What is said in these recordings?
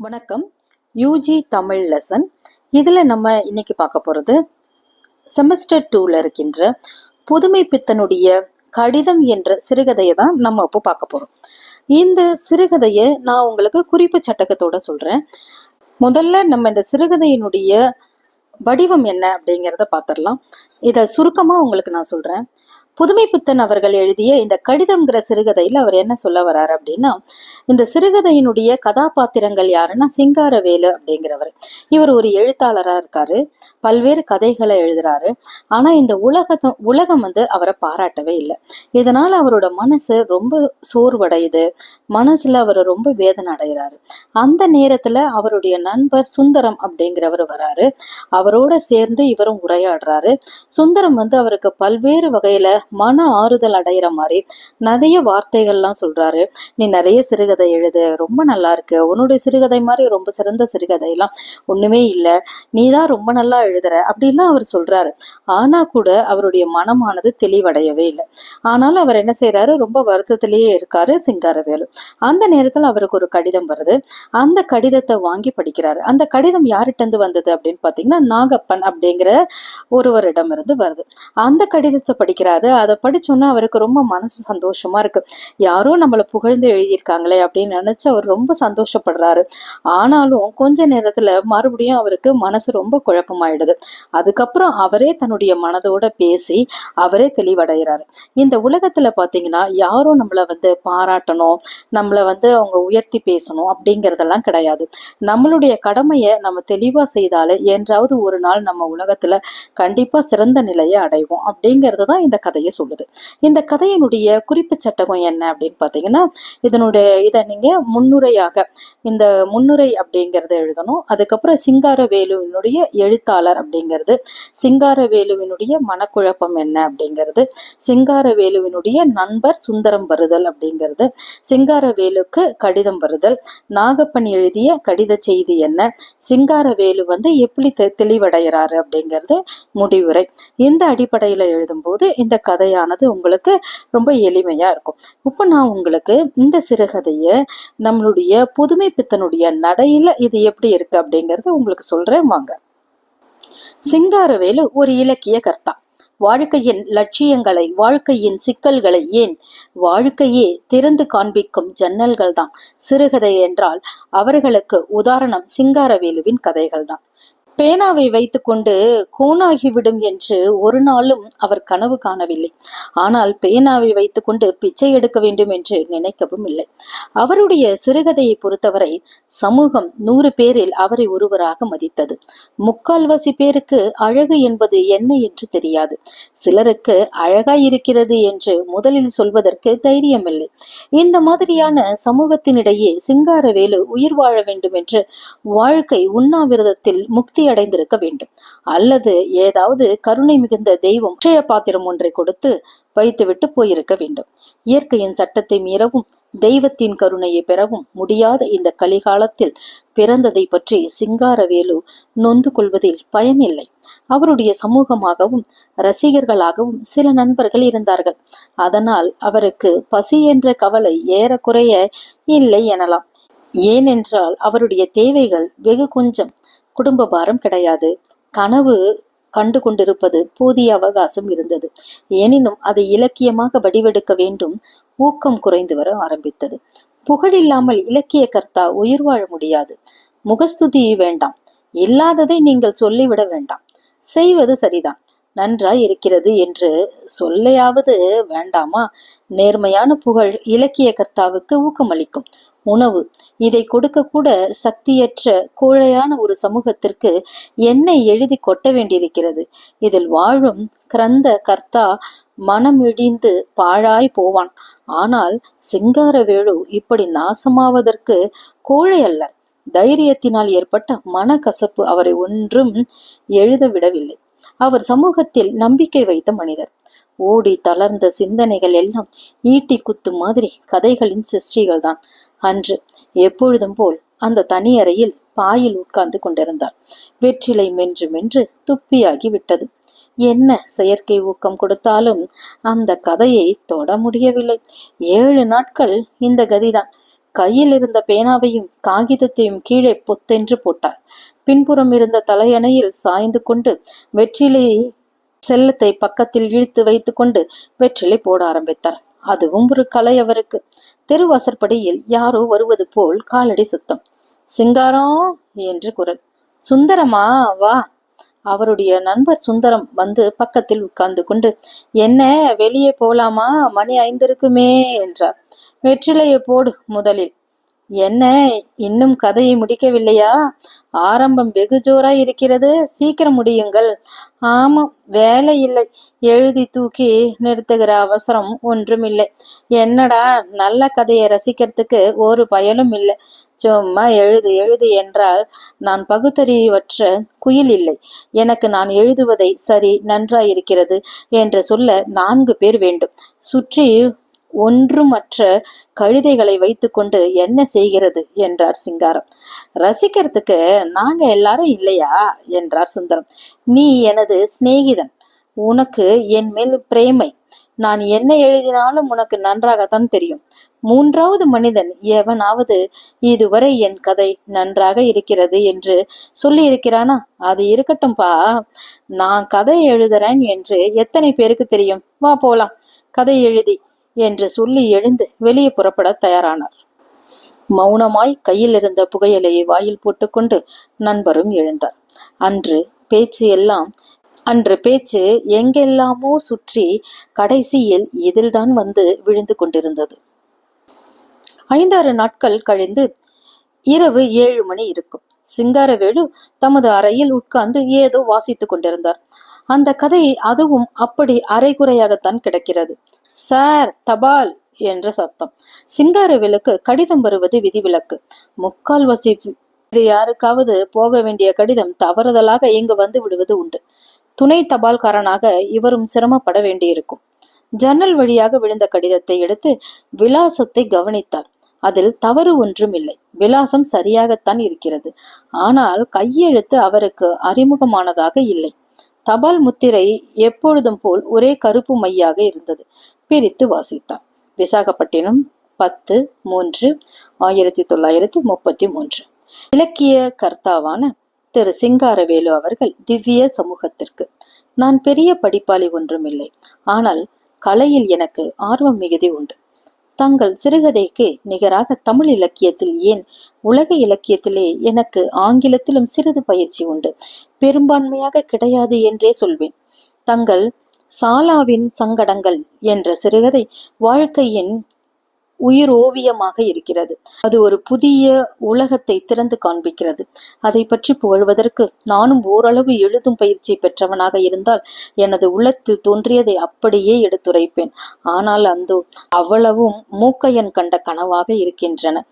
வணக்கம். UG Tamil lesson இதில் நம்ம இன்னைக்கு பார்க்க போகிறது செமஸ்டர் டூவில் இருக்கின்ற புதுமை பித்தனுடைய கடிதம் என்ற சிறுகதையை தான் நம்ம இப்போ பார்க்க போகிறோம் இந்த சிறுகதையை நான் உங்களுக்கு குறிப்பு சட்டகத்தோட சொல்கிறேன் முதல்ல நம்ம இந்த சிறுகதையினுடைய வடிவம் என்ன அப்படிங்கிறத பார்த்துடலாம். இதை சுருக்கமாக உங்களுக்கு நான் சொல்கிறேன் புதுமை புத்தன் அவர்கள் எழுதிய இந்த கடிதம்ங்கிற சிறுகதையில் அவர் என்ன சொல்ல வர்றாரு அப்படின்னா இந்த சிறுகதையினுடைய கதாபாத்திரங்கள் யாருன்னா சிங்காரவேலு அப்படிங்கிறவர். இவர் ஒரு எழுத்தாளராக இருக்காரு பல்வேறு கதைகளை எழுதுறாரு. ஆனால் இந்த உலகம் உலகம் வந்து அவரை பாராட்டவே இல்லை. இதனால் அவரோட மனசு ரொம்ப சோர்வடையுது. மனசுல அவர் ரொம்ப வேதனை அடைகிறாரு. அந்த நேரத்துல அவருடைய நண்பர் சுந்தரம் அப்படிங்கிறவர் வராரு. அவரோட சேர்ந்து இவரும் உரையாடுறாரு. சுந்தரம் வந்து அவருக்கு பல்வேறு வகையில மன ஆறுதல் அடைகிற மாதிரி நிறைய வார்த்தைகள்லாம் சொல்றாரு. நீ நிறைய சிறுகதை எழுது ரொம்ப நல்லா இருக்கு. உன்னுடைய சிறுகதை மாதிரி ரொம்ப சிறந்த சிறுகதையெல்லாம் ஒண்ணுமே இல்லை. நீ தான் ரொம்ப நல்லா எழுதுற அப்படிலாம் அவர் சொல்றாரு. ஆனா கூட அவருடைய மனமானது தெளிவடையவே இல்லை. ஆனாலும் அவர் என்ன செய்யறாரு ரொம்ப வருத்தத்திலேயே இருக்காரு சிங்காரவேலு. அந்த நேரத்தில் அவருக்கு ஒரு கடிதம் வருது. அந்த கடிதத்தை வாங்கி படிக்கிறாரு. அந்த கடிதம் யார்கிட்ட இருந்து வந்தது அப்படின்னு பார்த்தீங்கன்னா நாகப்பன் அப்படிங்கிற ஒருவரிடம் இருந்து வருது. அந்த கடிதத்தை படிக்கிறாரு. அதை படிச்சோன்னா அவருக்கு ரொம்ப மனசு சந்தோஷமா இருக்கு. யாரோ நம்மளை புகழ்ந்து எழுதியிருக்காங்களே அப்படின்னு நினைச்சு அவர் ரொம்ப சந்தோஷப்படுறாரு. ஆனாலும் கொஞ்ச நேரத்துல மறுபடியும் அவருக்கு மனசு ரொம்ப குழப்பமாயிடுது. அதுக்கப்புறம் அவரே தன்னுடைய மனதோட பேசி அவரே தெளிவடைகிறாரு. இந்த உலகத்துல பாத்தீங்கன்னா யாரும் நம்மளை வந்து பாராட்டணும் நம்மளை வந்து அவங்க உயர்த்தி பேசணும் அப்படிங்கிறதெல்லாம் கிடையாது. நம்மளுடைய கடமையை நம்ம தெளிவா செய்தாலே என்றாவது ஒரு நாள் நம்ம உலகத்துல கண்டிப்பா சிறந்த நிலையை அடைவோம் அப்படிங்கிறது தான் இந்த கதையை சொல்லுது. இந்த கதையினுடைய குறிப்பு சட்டகம் என்ன அப்படின்னு பார்த்தீங்கன்னா இதனுடைய இதை நீங்கள் முன்னுரையாக இந்த முன்னுரை அப்படிங்கிறத எழுதணும். அதுக்கப்புறம் சிங்காரவேலுவினுடைய எழுத்தாளர் அப்படிங்கிறது சிங்காரவேலுவினுடைய மனக்குழப்பம் என்ன அப்படிங்கிறது சிங்காரவேலுவினுடைய நண்பர் சுந்தரம் வருதல் அப்படிங்கிறது சிங்காரவேலுக்கு கடிதம் வருதல் நாகப்பன் எழுதிய கடித செய்தி என்ன சிங்காரவேலு வந்து எப்படி தெளிவடைகிறாரு அப்படிங்கிறது முடிவுரை. இந்த அடிப்படையில் எழுதும்போது இந்த கதையானது உங்களுக்கு ரொம்ப எளிமையா இருக்கும். இப்போ நான் உங்களுக்கு இந்த சிறுகதையை நம்மளுடைய புதுமை பித்தனுடைய நடையில இது எப்படி இருக்கு அப்படிங்கிறத உங்களுக்கு சொல்கிறேன் வாங்க. சிங்காரவேலு ஒரு இலக்கிய கர்த்தா. வாழ்க்கையின் லட்சியங்களை வாழ்க்கையின் சிக்கல்களை ஏன் வாழ்க்கையே திறந்து காண்பிக்கும் ஜன்னல்கள் தான் சிறுகதை என்றால் அவர்களுக்கு உதாரணம் சிங்காரவேலுவின் கதைகள் தான் பேனாவை வைத்துக்கொண்டு கோணாகிவிடும் என்று ஒரு நாளும் அவர் கனவு காணவில்லை. ஆனால் பேனாவை வைத்துக்கொண்டு பிச்சை எடுக்க வேண்டும் என்று நினைக்கவும் இல்லை. அவருடைய சிறுகதையை பொறுத்தவரை சமூகம் நூறு பேரில் அவரை ஒருவராக மதித்தது. முக்கால்வாசி பேருக்கு அழகு என்பது என்ன என்று தெரியாது. சிலருக்கு அழகாய் இருக்கிறது என்று முதலில் சொல்வதற்கு தைரியமில்லை. இந்த மாதிரியான சமூகத்தினிடையே சிங்காரவேலு உயிர் வாழ வேண்டும் என்று வாழ்க்கை உண்ணாவிரதத்தில் முக்தி அடைந்திருக்க வேண்டும். அல்லது ஏதாவது கருணை மிகுந்த தெய்வம் அட்சய பாத்திரம் ஒன்றை கொடுத்து வைத்துவிட்டு போயிருக்க வேண்டும். இயற்கையின் சட்டத்தை மீறவும் தெய்வத்தின் கருணையை பெறவும் முடியாத இந்த கலிகாலத்தில் பிறந்ததை பற்றி சிங்காரவேலு நொந்து கொள்வதில் பயனில்லை அவருடைய சமூகமாகவும் ரசிகர்களாகவும் சில நண்பர்கள் இருந்தார்கள். அதனால் அவருக்கு பசி என்ற கவலை ஏறக்குறைய இல்லை எனலாம். ஏனென்றால் அவருடைய தேவைகள் வெகு கொஞ்சம் குடும்ப பாரம் கிடையாது. கனவு கண்டு கொண்டிருப்பது போதிய அவகாசம் இருந்தது. எனினும் அதை இலக்கியமாக வடிவெடுக்க வேண்டும் ஊக்கம் குறைந்து வர ஆரம்பித்தது. புகழில்லாமல் இலக்கிய கர்த்தா உயிர் வாழ முடியாது. முகஸ்துதி வேண்டாம். இல்லாததை நீங்கள் சொல்லிவிட வேண்டாம். செய்வது சரிதான். நன்றாய் இருக்கிறது என்று சொல்லையாவது வேண்டாமா? நேர்மையான புகழ் இலக்கிய கர்த்தாவுக்கு ஊக்கமளிக்கும். உணவு. இதை கொடுக்க கூட சக்தியற்ற கோழையான ஒரு சமூகத்திற்கு என்னை எழுதி கொட்ட வேண்டியிருக்கிறது. இதில் வாழும் கிரந்த கர்த்தா மனமிடிந்து பாழாய் போவான். ஆனால் சிங்காரவேலு இப்படி நாசமாவதற்கு கோழை அல்ல. தைரியத்தினால் ஏற்பட்ட மனக்கசப்பு அவரை ஒன்றும் எழுத விடவில்லை அவர் சமூகத்தில் நம்பிக்கை வைத்த மனிதர். ஓடி தளர்ந்த சிந்தனைகள் எல்லாம் நீட்டி குத்து மாதிரி கதைகளின் சிருஷ்டிகள் தான் அன்று எப்பொழுதும் போல் அந்த தனி அறையில் பாயில் உட்கார்ந்து கொண்டிருந்தார். வெற்றிலை மென்று மென்று துப்பியாகி விட்டது. என்ன செயற்கை ஊக்கம் கொடுத்தாலும் அந்த கதையை தொட முடியவில்லை. ஏழு நாட்கள் இந்த கதிதான். கையில் இருந்த பேனாவையும் காகிதத்தையும் கீழே பொத்தென்று போட்டார் பின்புறம் இருந்த தலையணையில் சாய்ந்து கொண்டு வெற்றிலை செல்லத்தை பக்கத்தில் இழுத்து வைத்துக்கொண்டு வெற்றிலை போட ஆரம்பித்தார். அதுவும் ஒரு கலை அவருக்கு. தெருவாசற்படியில் யாரோ வருவது போல் காலடி சத்தம். சிங்காரம் என்று குரல். சுந்தரமா வா. அவருடைய நண்பர் சுந்தரம் வந்து பக்கத்தில் உட்கார்ந்து கொண்டு என்ன வெளியே போலாமா? மணி ஐந்திருக்குமே என்றார். வெற்றிலையை போடு முதலில். என்ன இன்னும் கதையை முடிக்கவில்லையா? ஆரம்பம் வெகு ஜோரா இருக்கிறது சீக்கிரம் முடியுங்கள். ஆமாம் வேலை இல்லை. எழுதி தூக்கி நிறுத்துகிற அவசரம் ஒன்றும் இல்லை என்னடா நல்ல கதையை ரசிக்கிறதுக்கு ஒரு பயனும் இல்லை. சும்மா எழுது எழுது என்றால் நான் பகுத்தறிவற்ற குயில் இல்லை. எனக்கு நான் எழுதுவதை சரி நன்றாயிருக்கிறது என்று சொல்ல நான்கு பேர் வேண்டும். சுற்றி ஒன்றுமற்ற கழுதைகளை வைத்துக்கொண்டு என்ன செய்கிறது? என்றார் சிங்காரம். ரசிக்கிறதுக்கு நாங்க எல்லாரும் இல்லையா? என்றார் சுந்தரம். நீ எனது சிநேகிதன். உனக்கு என் மேல் பிரேமை. நான் என்ன எழுதினாலும் உனக்கு நன்றாகத்தான் தெரியும். மூன்றாவது மனிதன் எவனாவது இதுவரை என் கதை நன்றாக இருக்கிறது என்று சொல்லி இருக்கிறானா அது இருக்கட்டும்பா. நான் கதை எழுதுறேன் என்று எத்தனை பேருக்கு தெரியும்? வா போலாம். கதை எழுதி என்று சொல்லி எழுந்து வெளியே புறப்பட தயாரானார். மௌனமாய் கையில் இருந்த புகையிலையை வாயில் போட்டுக்கொண்டு நண்பரும் எழுந்தார். அன்று பேச்சு எல்லாம் அன்று பேச்சு எங்கெல்லாமோ சுற்றி கடைசியில் இதில்தான் வந்து விழுந்து கொண்டிருந்தது. ஐந்தாறு நாட்கள் கழிந்து இரவு ஏழு மணி இருக்கும். சிங்காரவேலு தமது அறையில் உட்கார்ந்து ஏதோ வாசித்துக் கொண்டிருந்தார். அந்த கதை அதுவும் அப்படி அரைகுறையாகத்தான் கிடக்கிறது. சார் தபால் என்ற சத்தம். சிங்காரவேலுக்கு கடிதம் வருவது விதிவிலக்கு. முக்கால் வசி வேறு யாருக்காவது போக வேண்டிய கடிதம் தவறுதலாக இங்கு வந்து விடுவது உண்டு. துணை தபால்காரனாக இவரும் சிரமப்பட வேண்டியிருக்கும். ஜன்னல் வழியாக விழுந்த கடிதத்தை எடுத்து விலாசத்தை கவனித்தார். அதில் தவறு ஒன்றும் இல்லை. விலாசம் சரியாகத்தான் இருக்கிறது. ஆனால் கையெழுத்து அவருக்கு அறிமுகமானதாக இல்லை. தபால் முத்திரை எப்பொழுதும் போல் ஒரே கருப்பு மையாக இருந்தது. பிரித்து வாசித்தார் விசாகப்பட்டினம் பத்து மூன்று ஆயிரத்தி தொள்ளாயிரத்தி முப்பத்தி மூன்று. இலக்கிய கர்த்தாவான திரு சிங்காரவேலு அவர்கள் திவ்ய சமூகத்திற்கு நான் பெரிய படிப்பாளி ஒன்றுமில்லை ஆனால் கலையில் எனக்கு ஆர்வம் மிகுதி உண்டு. தங்கள் சிறுகதைக்கு நிகராக தமிழ் இலக்கியத்தில் ஏன் உலக இலக்கியத்திலே எனக்கு ஆங்கிலத்திலும் சிறிது பயிற்சி உண்டு. பெரும்பான்மையாக கிடையாது என்றே சொல்வேன். தங்கள் சாலாவின் சங்கடங்கள் என்ற சிறுகதை வாழ்க்கையின் உயிர் ஓவியமாக இருக்கிறது. அது ஒரு புதிய உலகத்தை திறந்து காண்பிக்கிறது. அதை பற்றி புகழ்வதற்கு நானும் ஓரளவு எழுதும் பயிற்சி பெற்றவனாக இருந்தால் எனது உள்ளத்தில் தோன்றியதை அப்படியே எடுத்துரைப்பேன். ஆனால் அந்தோ அவ்வளவும் மூக்கையன் கண்ட கனவாக இருக்கின்றன.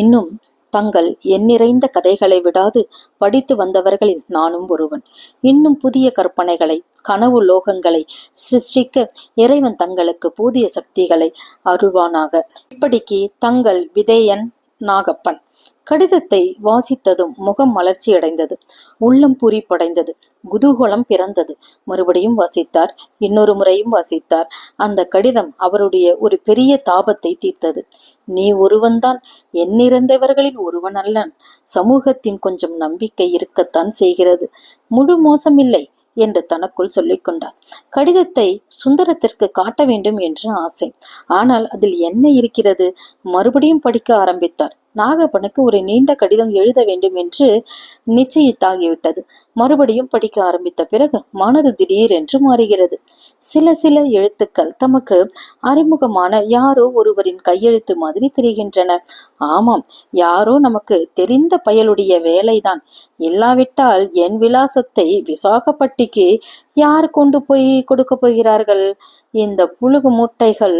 இன்னும் தங்கள் எண்ணிறைந்த கதைகளை விடாது படித்து வந்தவர்களில் நானும் ஒருவன். இன்னும் புதிய கற்பனைகளை கனவு லோகங்களை சிருஷ்டிக்க இறைவன் தங்களுக்கு புதிய சக்திகளை அருள்வானாக. இப்படிக்கு தங்கள் விதேயன் நாகப்பன். கடிதத்தை வாசித்ததும் முகம் மலர்ச்சியடைந்தது. உள்ளம் பூரி படைந்தது குதூகலம் பிறந்தது. மறுபடியும் வாசித்தார். இன்னொரு முறையும் வாசித்தார். அந்த கடிதம் அவருடைய ஒரு பெரிய தாபத்தை தீர்த்தது. நீ ஒருவன்தான். எண்ணிறந்தவர்களில் ஒருவன் அல்லன் சமூகத்தின் கொஞ்சம் நம்பிக்கை இருக்கத்தான் செய்கிறது. முழு மோசமில்லை என்று தனக்குள் சொல்லிக்கொண்டார் கடிதத்தை சுந்தரத்திற்கு காட்ட வேண்டும் என்று ஆசை. ஆனால் அதில் என்ன இருக்கிறது? மறுபடியும் படிக்க ஆரம்பித்தார். நாகப்பனுக்கு ஒரு நீண்ட கடிதம் எழுத வேண்டும் என்று நிச்சயித்தாகிவிட்டது. மறுபடியும் படிக்க ஆரம்பித்த பிறகு மனது திடீரென்று மாறுகிறது. சில சில எழுத்துக்கள் தமக்கு அறிமுகமான யாரோ ஒருவரின் கையெழுத்து மாதிரி தெரிகின்றன. ஆமாம் யாரோ நமக்கு தெரிந்த பயலுடைய வேலைதான். இல்லாவிட்டால் என் விலாசத்தை விசாகப்பட்டிக்கு யார் கொண்டு போய் கொடுக்க போகிறார்கள்? இந்த புழுகு முட்டைகள்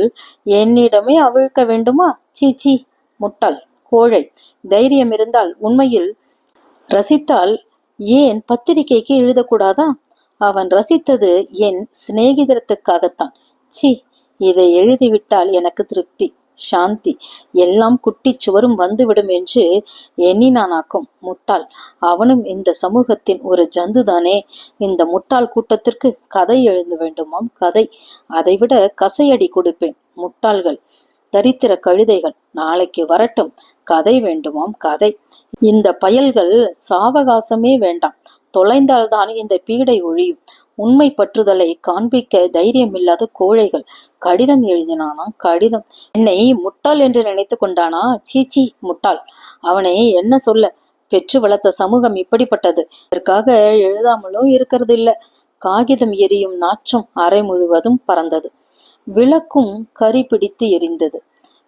என்னிடமே அவிழ்க்க வேண்டுமா? சீச்சி முட்டாள் கோழை. தைரியம் இருந்தால் உண்மையில் ரசித்தால் ஏன் பத்திரிகைக்கு எழுதக்கூடாதா? அவன் ரசித்தது என் சிநேகிதத்துக்காகத்தான் சி இதை எழுதிவிட்டால் எனக்கு திருப்தி சாந்தி. எல்லாம் குட்டி சுவரும் வந்துவிடும் என்று எண்ணினானாக்கும் முட்டாள். அவனும் இந்த சமூகத்தின் ஒரு ஜந்துதானே? இந்த முட்டாள் கூட்டத்திற்கு கதை எழுத வேண்டுமாம் கதை. அதைவிட கசையடி கொடுப்பேன் முட்டாள்கள். தரித்திர கழுதைகள். நாளைக்கு வரட்டும். கதை வேண்டுமாம் கதை. இந்த பயல்கள் சாவகாசமே வேண்டாம். தொலைந்தால்தான் இந்த பீடை ஒழியும். உண்மை பற்றுதலை காண்பிக்க தைரியமில்லாத கோழைகள். கடிதம் எழுதினானா? கடிதம். என்னை முட்டாள் என்று நினைத்து கொண்டானா? சீச்சி முட்டாள். அவனை என்ன சொல்ல? பெற்று வளர்த்த சமூகம் இப்படிப்பட்டது. இதற்காக எழுதாமலும் இருக்கிறது இல்லை காகிதம் எரியும் நாற்றம் அறை முழுவதும் பறந்தது. விளக்கும் கரி பிடித்து எரிந்தது.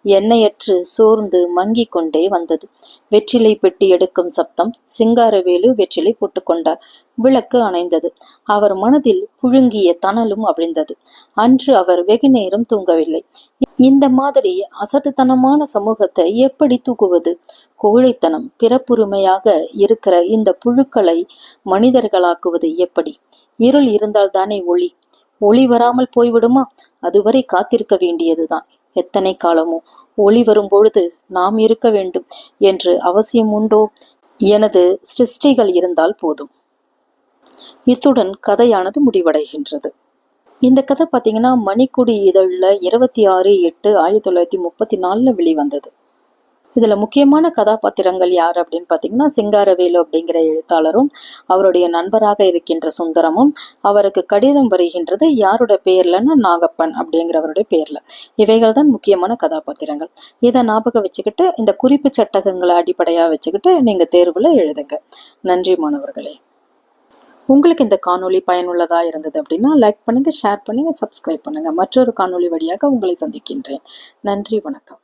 எண்ணெயற்று சோர்ந்து மங்கிக் கொண்டே வந்தது. வெற்றிலை பெட்டி எடுக்கும் சப்தம் சிங்காரவேலு வெற்றிலை போட்டுக்கொண்டார் விளக்கு அணைந்தது. அவர் மனதில் புழுங்கிய தணலும் அவிழ்ந்தது. அன்று அவர் வெகு நேரம் தூங்கவில்லை. இந்த மாதிரி அசட்டுத்தனமான சமூகத்தை எப்படி தூக்குவது? கோழைத்தனம் பிறப்புரிமையாக இருக்கிற இந்த புழுக்களை மனிதர்களாக்குவது எப்படி? இருள் இருந்தால்தானே ஒளி. ஒளி வராமல் போய்விடுமா? அதுவரை காத்திருக்க வேண்டியதுதான். எத்தனை காலமோ? ஒளி வரும்பொழுது நாம் இருக்க வேண்டும் என்று அவசியம் உண்டோ? எனது சிருஷ்டிகள் இருந்தால் போதும். இத்துடன் கதையானது முடிவடைகின்றது. இந்த கதை பார்த்தீங்கன்னா மணிக்குடி இதழில் இருபத்தி ஆறு எட்டு ஆயிரத்தி தொள்ளாயிரத்தி முப்பத்தி நாலில் வெளிவந்தது. இதில் முக்கியமான கதாபாத்திரங்கள் யார் அப்படின்னு பார்த்தீங்கன்னா சிங்காரவேலு அப்படிங்கிற எழுத்தாளரும் அவருடைய நண்பராக இருக்கின்ற சுந்தரமும் அவருக்கு கடிதம் வருகின்றது யாரோட பேர்லன்னா நாகப்பன் அப்படிங்கிறவருடைய பேரில். இவைகள் தான் முக்கியமான கதாபாத்திரங்கள். இதை ஞாபகம் வச்சுக்கிட்டு இந்த குறிப்பு சட்டகங்களை அடிப்படையாக வச்சுக்கிட்டு நீங்கள் தேர்வில் எழுதுங்க. நன்றி மாணவர்களே. உங்களுக்கு இந்த காணொளி பயனுள்ளதாக இருந்தது அப்படின்னா லைக் பண்ணுங்கள் ஷேர் பண்ணுங்கள் சப்ஸ்கிரைப் பண்ணுங்கள் மற்றொரு காணொளி வழியாக உங்களை சந்திக்கின்றேன். நன்றி வணக்கம்.